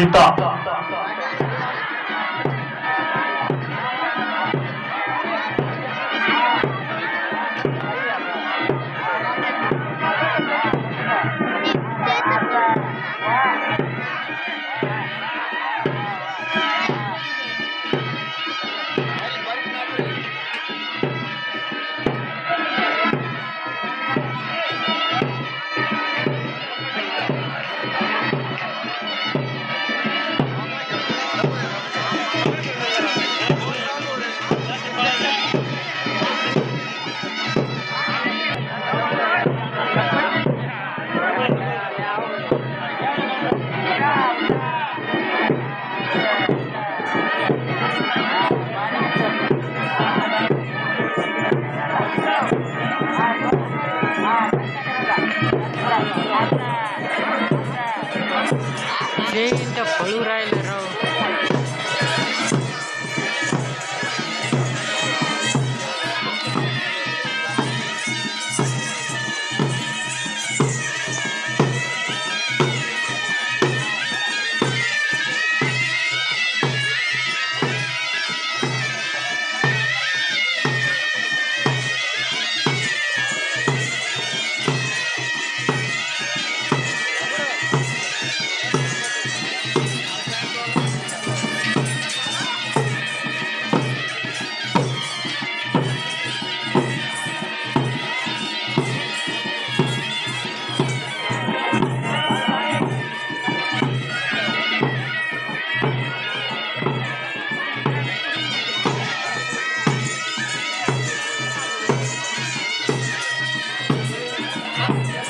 Chita. ಜೈ ಇಂದ ಪಳುರಾಯಲ್ಲರೋ Yes.